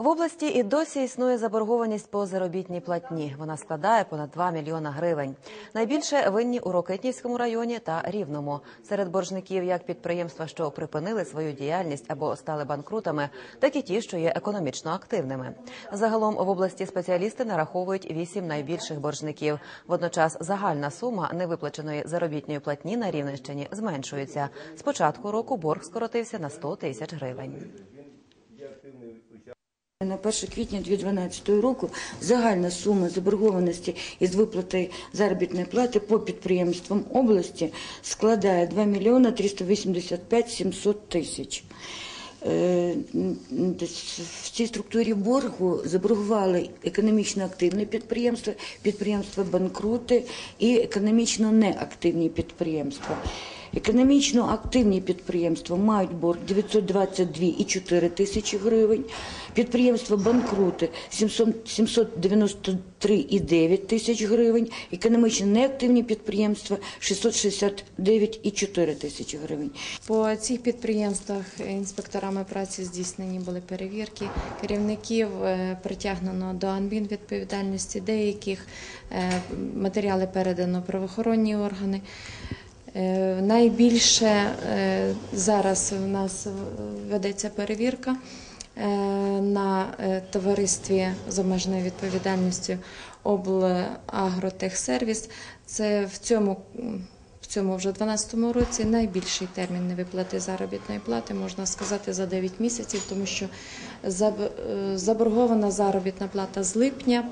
В області і досі існує заборгованість по заробітній платні. Вона складає понад 2 мільйона гривень. Найбільше винні у Рокитнівському районі та Рівному. Серед боржників як підприємства, що припинили свою діяльність або стали банкрутами, так і ті, що є економічно активними. Загалом в області спеціалісти нараховують вісім найбільших боржників. Водночас загальна сума невиплаченої заробітної платні на Рівненщині зменшується. З початку року борг скоротився на 100 тисяч гривень. На 1 квітня 2012 року загальна сума заборгованості із виплати заробітної плати по підприємствам області складає 2 мільйона 385 700 тисяч. Е, В цій структурі боргу заборгували економічно активні підприємства, підприємства банкрути і економічно неактивні підприємства. Економічно активні підприємства мають борг 922,4 тисячі гривень, підприємства банкрути 700 793,9 тисяч гривень, економічно неактивні підприємства 669,4 тисячі гривень. По цих підприємствах інспекторами праці здійснені були перевірки. Керівників е, притягнено до адмінвідповідальності, деяких е, матеріали передано правоохоронні органи. Е, Найбільше е, зараз у нас ведеться перевірка е, на товаристві з обмеженою відповідальністю облагротехсервіс. Це в цьому в цьому вже 2012 році найбільший термін невиплати заробітної плати, можна сказати, за 9 місяців, тому що заб- заборгована заробітна плата з липня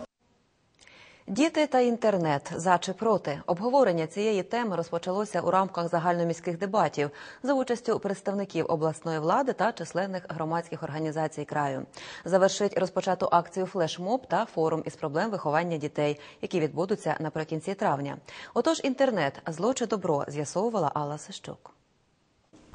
Діти та інтернет за чи проти обговорення цієї теми розпочалося у рамках загальноміських дебатів за участю представників обласної влади та численних громадських організацій краю. Завершить розпочату акцію флешмоб та форум із проблем виховання дітей, які відбудуться наприкінці травня. Отож, інтернет зло чи добро з'ясовувала Алла Сищук.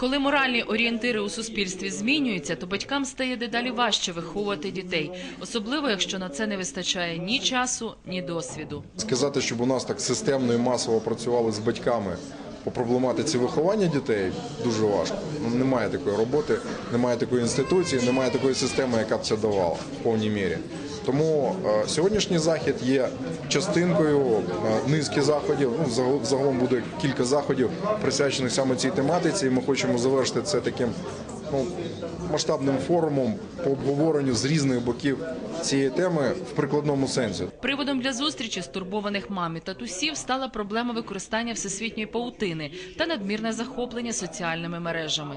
Коли моральні орієнтири у суспільстві змінюються, то батькам стає дедалі важче виховувати дітей, особливо якщо на це не вистачає ні часу, ні досвіду. Сказати, щоб у нас так системно і масово працювали з батьками по проблематиці виховання дітей, дуже важко. Ну, немає такої роботи, немає такої інституції, немає такої системи, яка б це давала в повній мірі. Тому е, сьогоднішній захід є частинкою е, низки заходів. Ну, загалом буде кілька заходів, присвячених саме цій тематиці. І ми хочемо завершити це таким ну, масштабним форумом по обговоренню з різних боків цієї теми в прикладному сенсі. Приводом для зустрічі стурбованих мам і татусів стала проблема використання всесвітньої паутини та надмірне захоплення соціальними мережами.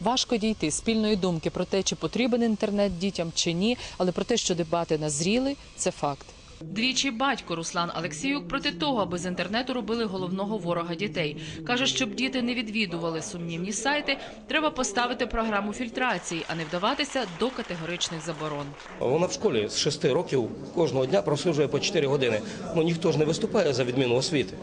Важко дійти спільної думки про те, чи потрібен інтернет дітям чи ні, але про те, що дебати назріли, це факт. Двічі батько Руслан Алексіюк проти того, аби з інтернету робили головного ворога дітей. Каже, щоб діти не відвідували сумнівні сайти, треба поставити програму фільтрації, а не вдаватися до категоричних заборон. Вона в школі з 6 років кожного дня прослужує по 4 години. Ну ніхто ж не виступає за відміну освіти.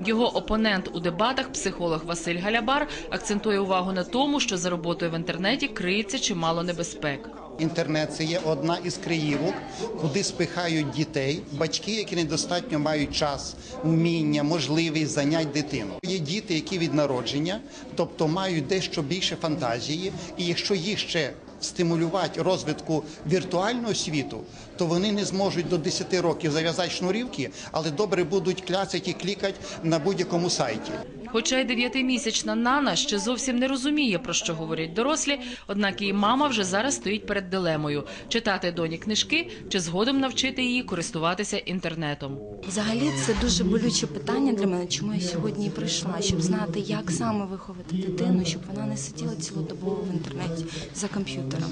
Його опонент у дебатах, психолог Василь Галябар, акцентує увагу на тому, що за роботою в інтернеті криється чимало небезпек. Інтернет це є одна із краївок, куди спихають дітей, батьки, які недостатньо мають час, вміння, можливість занять дитину. Є діти, які від народження, тобто мають дещо більше фантазії, і якщо їх ще стимулювати розвитку віртуального світу, то вони не зможуть до 10 років зав'язати шнурівки, але добре будуть кляцати і клікати на будь-якому сайті. Хоча й дев'ятимісячна Нана ще зовсім не розуміє, про що говорять дорослі, однак її мама вже зараз стоїть перед дилемою – читати доні книжки чи згодом навчити її користуватися інтернетом. Взагалі це дуже болюче питання для мене, чому я сьогодні прийшла, щоб знати, як саме виховати дитину, щоб вона не сиділа цілодобово в інтернеті за комп'ютером.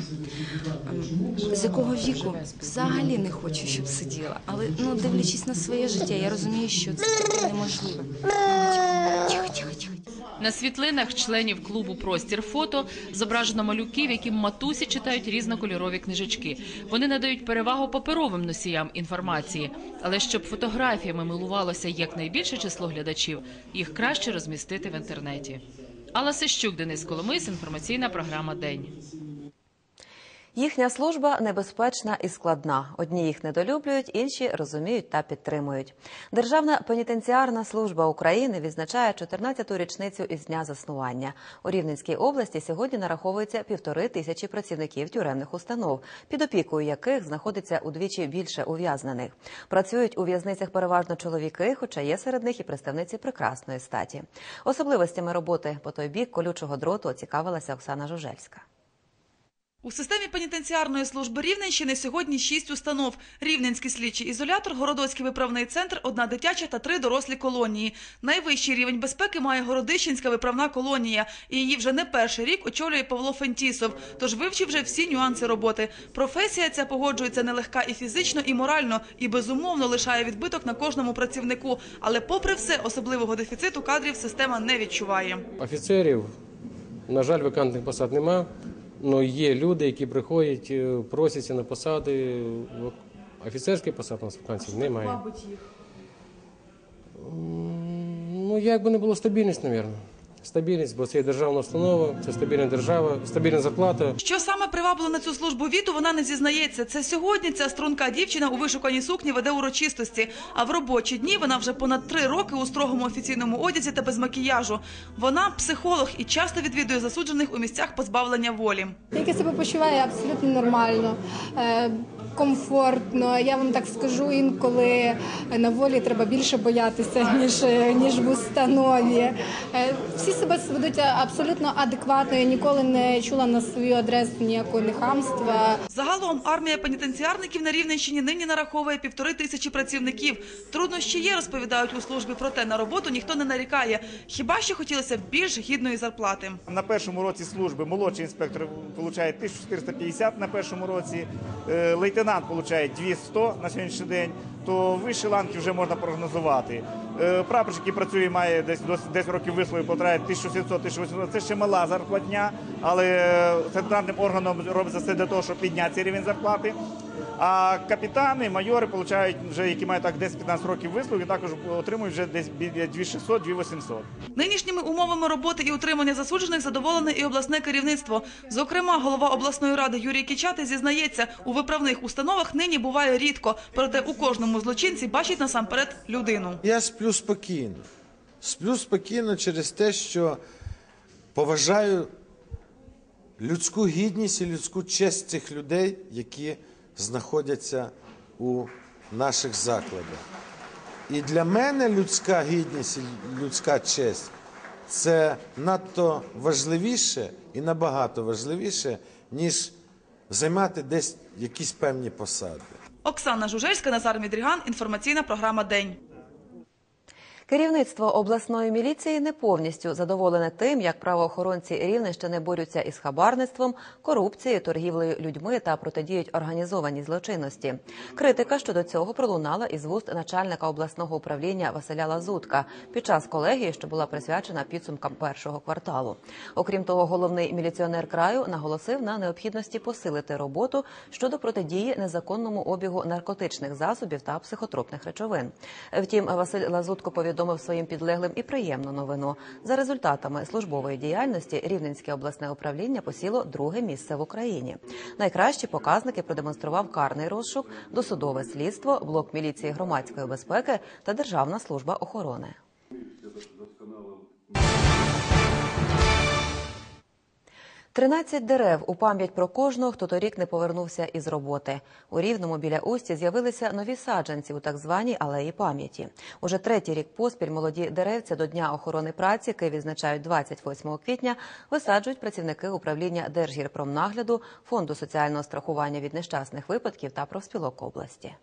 Ем, З якого віку взагалі не хочу, щоб сиділа. Але ну дивлячись на своє життя, я розумію, що це таке На світлинах членів клубу Простір фото зображено малюків, яким матусі читають різнокольорові книжечки. Вони надають перевагу паперовим носіям інформації, але щоб фотографіями милувалося якнайбільше число глядачів, їх краще розмістити в інтернеті. Алла Сищук, Денис Коломис, інформаційна програма День. Їхня служба небезпечна і складна. Одні їх недолюблюють, інші розуміють та підтримують. Державна пенітенціарна служба України відзначає 14-ту річницю із дня заснування. У Рівненській області сьогодні нараховується півтори тисячі працівників тюремних установ, під опікою яких знаходиться удвічі більше ув'язнених. Працюють у в'язницях переважно чоловіки, хоча є серед них і представниці прекрасної статі. Особливостями роботи по той бік колючого дроту цікавилася Оксана Жужельська. У системі пенітенціарної служби Рівненщини сьогодні шість установ: Рівненський слідчий ізолятор, Городоцький виправний центр, одна дитяча та три дорослі колонії. Найвищий рівень безпеки має Городищенська виправна колонія, і її вже не перший рік очолює Павло Фентісов. Тож вивчив вже всі нюанси роботи. Професія ця погоджується нелегка і фізично, і морально, і безумовно лишає відбиток на кожному працівнику. Але, попри все, особливого дефіциту кадрів система не відчуває. Офіцерів, на жаль, вакантних посад нема. Але є люди, які приходять, е, просяться на посади. Офіцерських посад у нас вакансій немає. їх Ну, як би не було стабільність, мабуть. Стабільність, бо це є державна установа, це стабільна держава, стабільна зарплата. Що саме привабило на цю службу Віту, вона не зізнається. Це сьогодні ця струнка дівчина у вишуканій сукні веде урочистості. А в робочі дні вона вже понад три роки у строгому офіційному одязі та без макіяжу. Вона психолог і часто відвідує засуджених у місцях позбавлення волі. Як я себе почуваю абсолютно нормально, е, комфортно. Я вам так скажу, інколи на волі треба більше боятися, ніж, ніж в установі. Е, Всі себе ведуть абсолютно адекватно. Я ніколи не чула на свою адресу ніякого нехамства. Загалом армія пенітенціарників на Рівненщині нині нараховує півтори тисячі працівників. Труднощі є, розповідають у службі, проте на роботу ніхто не нарікає. Хіба що хотілося б більш гідної зарплати. На першому році служби молодший інспектор отримує 1450 на першому році, е, лейтенант отримує 200 на сьогоднішній день, то вищі ланки вже можна прогнозувати. Е, Прапорщик, який працює, має десь десь 10 років вислови, потрапляє 1700-1800. Це ще мала зарплатня, але е, центральним органом робиться все для того, щоб підняти цей рівень зарплати. А капітани, майори отримують вже, які мають так 10-15 років вислуги, також отримують вже десь біля 2600-2800. Нинішніми умовами роботи і утримання засуджених задоволене і обласне керівництво. Зокрема, голова обласної ради Юрій Кічати зізнається, у виправних установах нині буває рідко, проте у кожному злочинці бачить насамперед людину. Я сплю спокійно. Сплю спокійно через те, що поважаю людську гідність і людську честь цих людей, які знаходяться у наших закладах. І для мене людська гідність і людська честь це надто важливіше і набагато важливіше, ніж займати десь якісь певні посади. Оксана Жужельська, Назар Мідріган. Інформаційна програма День. Керівництво обласної міліції не повністю задоволене тим, як правоохоронці Рівненщини борються із хабарництвом, корупцією, торгівлею людьми та протидіють організованій злочинності. Критика щодо цього пролунала із вуст начальника обласного управління Василя Лазутка під час колегії, що була присвячена підсумкам першого кварталу. Окрім того, головний міліціонер краю наголосив на необхідності посилити роботу щодо протидії незаконному обігу наркотичних засобів та психотропних речовин. Втім, Василь Лазутко повідомив своїм підлеглим і приємну новину. За результатами службової діяльності Рівненське обласне управління посіло друге місце в Україні. Найкращі показники продемонстрував карний розшук, досудове слідство, блок міліції громадської безпеки та Державна служба охорони. Тринадцять дерев у пам'ять про кожного, хто торік не повернувся із роботи. У Рівному біля Усті з'явилися нові саджанці у так званій алеї пам'яті. Уже третій рік поспіль молоді деревця до Дня охорони праці, який відзначають 28 квітня, висаджують працівники управління Держгірпромнагляду, Фонду соціального страхування від нещасних випадків та профспілок області.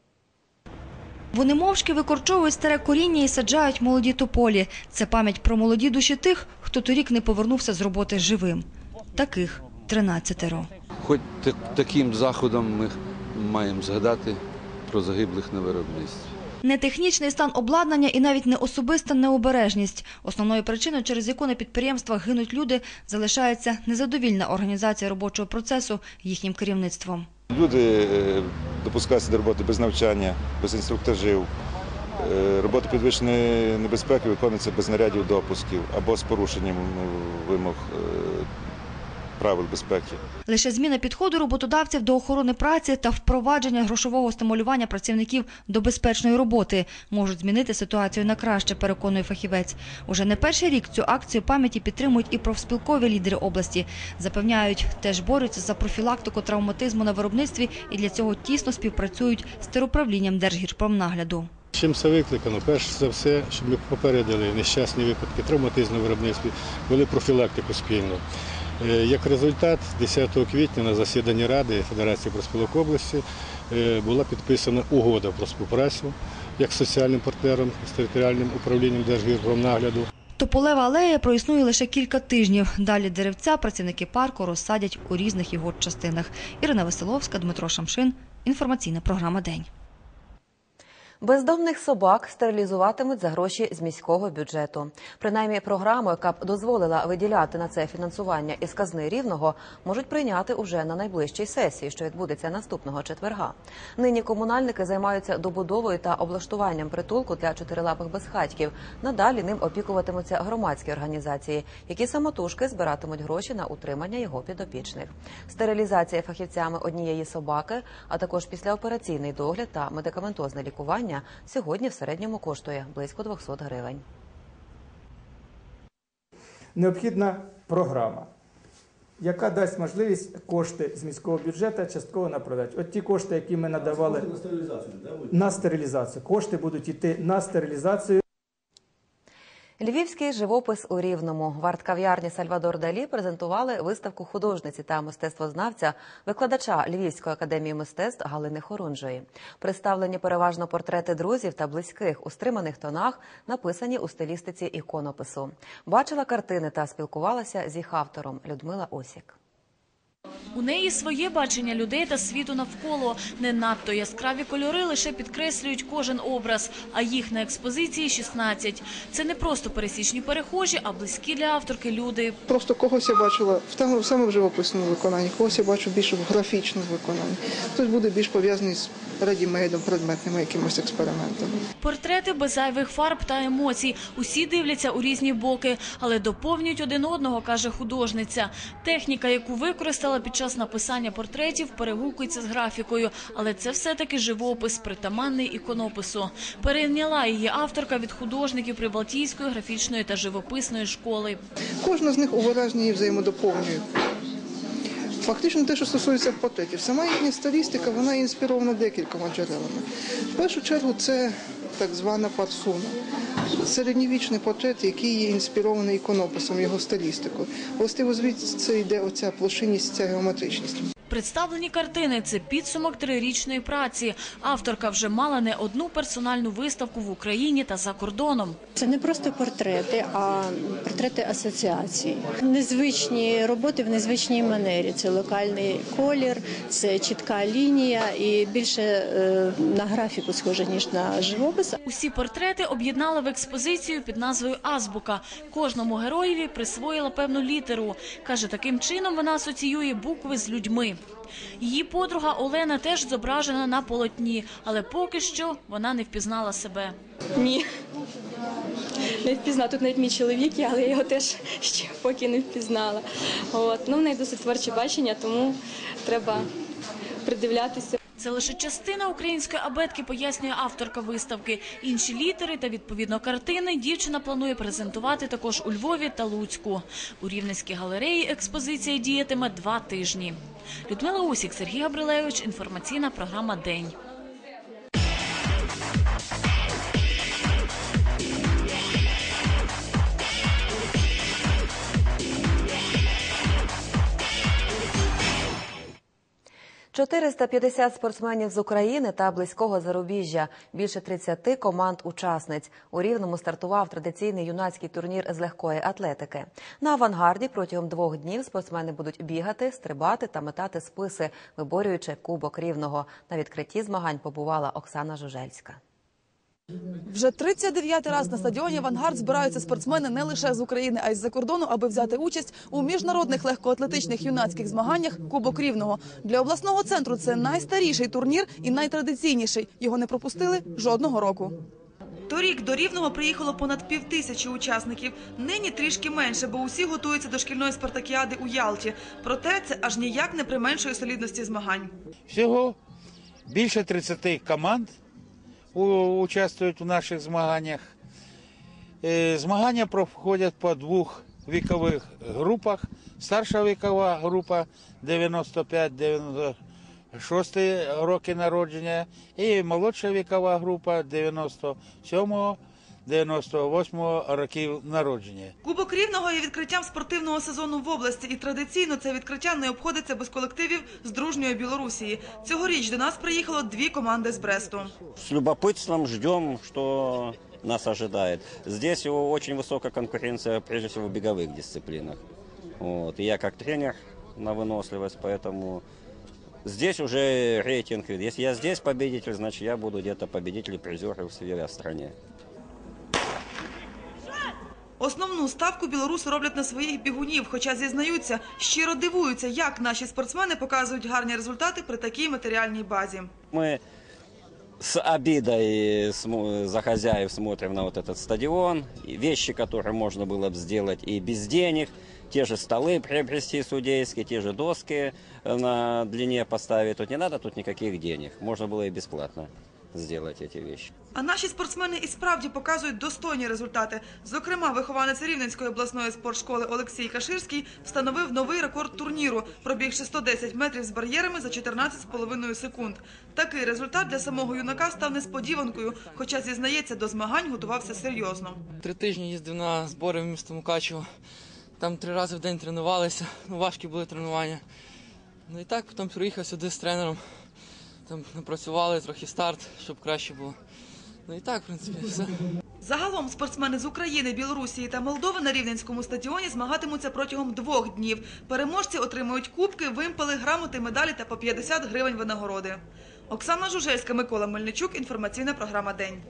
Вони мовчки викорчовують старе коріння і саджають молоді тополі. Це пам'ять про молоді душі тих, хто торік не повернувся з роботи живим. Таких тринадцятеро. Хоч так- таким заходом ми маємо згадати про загиблих на виробництві. Не технічний стан обладнання і навіть не особиста необережність. Основною причиною, через яку на підприємствах гинуть люди, залишається незадовільна організація робочого процесу їхнім керівництвом. Люди е, допускаються до роботи без навчання, без інструктажів. Е, Робота підвищеної небезпеки виконується без нарядів допусків або з порушенням ну, вимог е, правил безпеки. Лише зміна підходу роботодавців до охорони праці та впровадження грошового стимулювання працівників до безпечної роботи можуть змінити ситуацію на краще, переконує фахівець. Уже не перший рік цю акцію пам'яті підтримують і профспілкові лідери області. Запевняють, теж борються за профілактику травматизму на виробництві і для цього тісно співпрацюють з теруправлінням Держгірпромнагляду. Чим це викликано? Перш за все, щоб ми попередили нещасні випадки травматизму на виробництві, вели профілактику спільно. Е, Як результат, 10 квітня на засіданні Ради Федерації профспілок області е, була підписана угода про співпрацю як з соціальним партнером з територіальним управлінням Держгірпромнагляду. Тополева алея проіснує лише кілька тижнів. Далі деревця працівники парку розсадять у різних його частинах. Ірина Веселовська, Дмитро Шамшин. Інформаційна програма День. Бездомних собак стерилізуватимуть за гроші з міського бюджету. Принаймні, програму, яка б дозволила виділяти на це фінансування із казни рівного, можуть прийняти уже на найближчій сесії, що відбудеться наступного четверга. Нині комунальники займаються добудовою та облаштуванням притулку для чотирилапих безхатьків. Надалі ним опікуватимуться громадські організації, які самотужки збиратимуть гроші на утримання його підопічних. Стерилізація фахівцями однієї собаки, а також післяопераційний догляд та медикаментозне лікування сьогодні в середньому коштує близько 200 гривень. необхідна програма, яка дасть можливість кошти з міського бюджету частково направляти. От ті кошти, які ми надавали на стерилізацію, кошти будуть йти на стерилізацію. Львівський живопис у Рівному в арт-кав'ярні Сальвадор Далі презентували виставку художниці та мистецтвознавця, викладача Львівської академії мистецтв Галини Хорунжої. Представлені переважно портрети друзів та близьких у стриманих тонах, написані у стилістиці іконопису. Бачила картини та спілкувалася з їх автором Людмила Осік. У неї своє бачення людей та світу навколо. Не надто яскраві кольори лише підкреслюють кожен образ, а їх на експозиції 16. Це не просто пересічні перехожі, а близькі для авторки люди. Просто когось я бачила в саме в живописному виконанні, когось я бачу більше в графічному виконанні. Хтось буде більш пов'язаний з редімейдом, предметними якимось експериментами. Портрети без зайвих фарб та емоцій. Усі дивляться у різні боки, але доповнюють один одного, каже художниця. Техніка, яку використала під час написання портретів, перегукується з графікою, але це все-таки живопис, притаманний іконопису. Перейняла її авторка від художників Прибалтійської графічної та живописної школи. Кожна з них у виразній взаємодоповнює. Фактично те, що стосується портретів, сама їхня стилістика, вона інспірована декількома джерелами. В першу чергу це так звана парсуна. Середньовічний портрет, який є інспірований іконописом, його стилістикою. Властиво звідси йде оця площинність, ця геометричність. Представлені картини це підсумок трирічної праці. Авторка вже мала не одну персональну виставку в Україні та за кордоном. Це не просто портрети, а портрети асоціацій. Незвичні роботи в незвичній манері. Це локальний колір, це чітка лінія і більше е, на графіку схоже ніж на живопис. Усі портрети об'єднали в експозицію під назвою Азбука. Кожному героєві присвоїла певну літеру. Каже, таким чином вона асоціює букви з людьми. Її подруга Олена теж зображена на полотні, але поки що вона не впізнала себе. Ні. Не впізнала. Тут навіть мій чоловік, але я його теж ще поки не впізнала. От. Ну, в неї досить творче бачення, тому треба придивлятися. Це лише частина української абетки, пояснює авторка виставки. Інші літери та відповідно картини дівчина планує презентувати також у Львові та Луцьку. У Рівненській галереї експозиція діятиме два тижні. Людмила Усік, Сергій Габрилевич. Інформаційна програма День. – 450 спортсменів з України та близького зарубіжжя, більше 30 команд-учасниць. У Рівному стартував традиційний юнацький турнір з легкої атлетики. На авангарді протягом двох днів спортсмени будуть бігати, стрибати та метати списи, виборюючи Кубок Рівного. На відкритті змагань побувала Оксана Жужельська. Вже 39-й раз на стадіоні «Авангард» збираються спортсмени не лише з України, а й з-за кордону, аби взяти участь у міжнародних легкоатлетичних юнацьких змаганнях Кубок Рівного. Для обласного центру це найстаріший турнір і найтрадиційніший. Його не пропустили жодного року. Торік до Рівного приїхало понад півтисячі учасників. Нині трішки менше, бо усі готуються до шкільної спартакіади у Ялті. Проте це аж ніяк не применшує солідності змагань. Всього більше 30 команд участвують в наших змаганнях. Е, Змагання проходять по двох вікових групах. Старша вікова група 95-96 роки народження і молодша вікова група 97 98 років народження. Кубок Рівного є відкриттям спортивного сезону в області, і традиційно це відкриття не обходиться без колективів з дружньої Білорусії. Цьогоріч до нас приїхало дві команди з Бресту. с любопытством ждем, что нас ожидает. Здесь очень высокая конкуренция, прежде всего, в беговых дисциплинах. Вот. И я как тренер на выносливость, поэтому здесь уже рейтинг. Если я здесь победитель, значит я буду где-то победитель и призер в своей стране. Основну ставку білоруси роблять на своїх бігунів, хоча зізнаються, щиро дивуються, як наші спортсмени показують гарні результати при такій матеріальній базі. Мы с обидой смо- за хозяев смотрим на вот этот стадион. И вещи, которые можно было бы сделать и без денег. Те же столы приобрести судейские, те же доски э, на длине поставить. Тут не надо тут никаких денег. Можно было и бесплатно сделать эти вещи. А наші спортсмени і справді показують достойні результати. Зокрема, вихованець Рівненської обласної спортшколи Олексій Каширський встановив новий рекорд турніру, пробігши 110 метрів з бар'єрами за 14,5 секунд. Такий результат для самого юнака став несподіванкою, хоча зізнається, до змагань готувався серйозно. Три тижні їздив на збори в місто Мукачево. Там три рази в день тренувалися. Ну, важкі були тренування. Ну і так, потім приїхав сюди з тренером. Там напрацювали трохи старт, щоб краще було. Ну і так, в принципі, все. Загалом спортсмени з України, Білорусі та Молдови на Рівненському стадіоні змагатимуться протягом двох днів. Переможці отримують кубки, вимпали, грамоти, медалі та по 50 гривень винагороди. Оксана Жужельська, Микола Мельничук. Інформаційна програма День.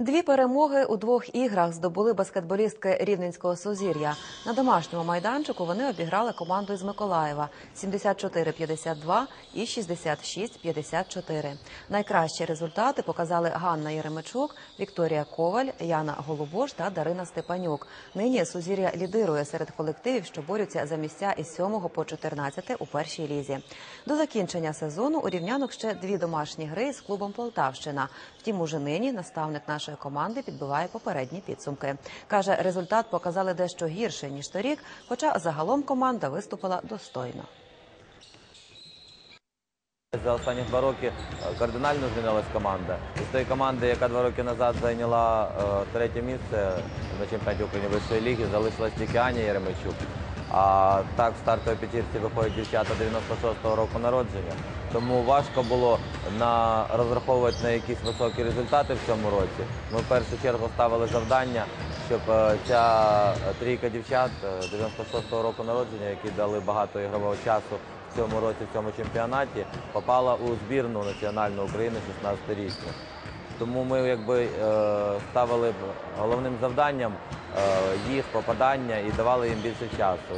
Дві перемоги у двох іграх здобули баскетболістки Рівненського Сузір'я. На домашньому майданчику вони обіграли команду із Миколаєва 74-52 і 66-54. Найкращі результати показали Ганна Єремичук, Вікторія Коваль, Яна Голубош та Дарина Степанюк. Нині Сузір'я лідирує серед колективів, що борються за місця із 7 по 14 у першій лізі. До закінчення сезону у рівнянок ще дві домашні гри з клубом Полтавщина. Втім, уже нині наставник нашої команди підбиває попередні підсумки. Каже, результат показали дещо гірше ніж торік, хоча загалом команда виступила достойно. За останні два роки е, кардинально змінилась команда. Із тої команди, яка два роки назад зайняла е, третє місце на чемпіонаті України вищої ліги, залишилась тільки Аня Єремичук. А так в стартовій п'ятірці виходять дівчата 96-го року народження. Тому важко було на розраховувати на якісь високі результати в цьому році. Ми в першу чергу ставили завдання, щоб е, ця трійка дівчат е, 96-го року народження, які дали багато ігрового часу в цьому році в цьому чемпіонаті, попала у збірну національну України 16-річну. Тому ми якби е, ставили головним завданням е, їх попадання і давали їм більше часу.